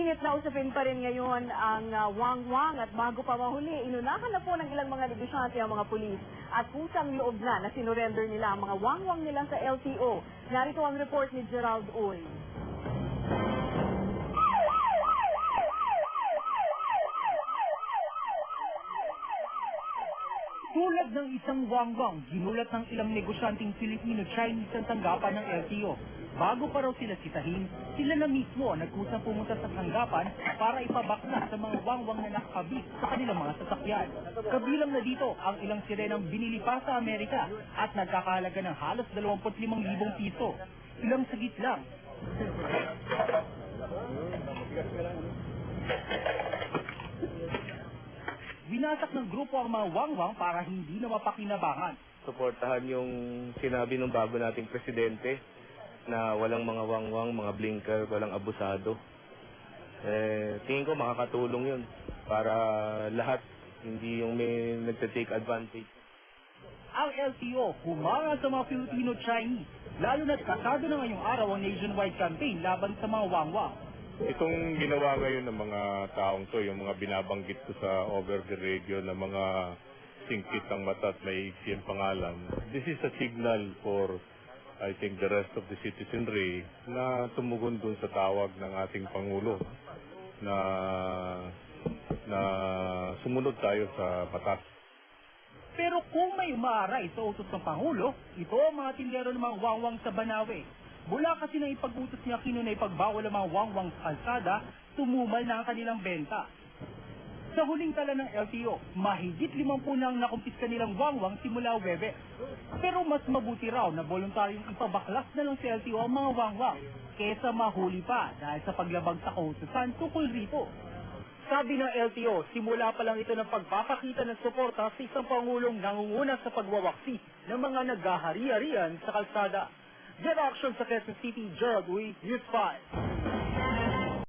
Mainit na usapin pa rin ngayon ang ah, wang-wang at bago pa mahuli, inunahan na po ng ilang mga negosyante ang mga pulis at kusang loob na na sinurrender nila ang mga wang-wang nila sa LTO. Narito ang report ni Gerald Uy. Tulad ng isang wangwang, ginulat ng ilang negosyanteng Filipino-Chinese ang tanggapan ng LTO. Bago pa raw sila sitahin, sila na mismo ang nagkusang pumunta sa tanggapan para ipabaklas sa mga wangwang na nakakabit sa kanilang mga sasakyan. Kabilang na dito ang ilang sirenang binili pa sa Amerika at nagkakahalaga ng halos 25,000 piso. Ilang sagit lang. Winasak ng grupo ang mga wangwang para hindi na mapakinabangan. suportahan yung sinabi ng bago nating presidente na walang mga wangwang, mga blinker, walang abusado. Eh, tingin ko makakatulong yun para lahat hindi yung may nagte-take advantage. Ang LTO humanga sa mga Filipino-Chinese, lalo na't kasado na ngayong araw ang nationwide campaign laban sa mga wangwang. Itong ginawa ngayon ng mga taong to, yung mga binabanggit ko sa over the radio na mga singkit ang mata at may ang pangalan, this is a signal for I think the rest of the citizenry na tumugon dun sa tawag ng ating Pangulo na na sumunod tayo sa batas. Pero kung may umaaray sa utos ng Pangulo, ito ang mga tindero ng mga wangwang sa Banawe. Mula kasi nang ipag-utos ni Aquino na ipagbawal ang mga wangwang sa kalsada, tumumal na ang kanilang benta. Sa huling tala ng LTO, mahigit limampu na ang nakumpiska nilang wangwang simula Webe. Pero mas mabuti raw na voluntaryong ipabaklas na lang sa LTO ang mga wangwang kesa mahuli pa dahil sa paglabag sa kautusan tukol rito. Sabi ng LTO, simula pa lang ito ng pagpapakita ng suporta sa isang pangulong nangunguna sa pagwawaksi ng mga naghahari-harian sa kalsada. Give action suggested CP Gerald Louis, News 5.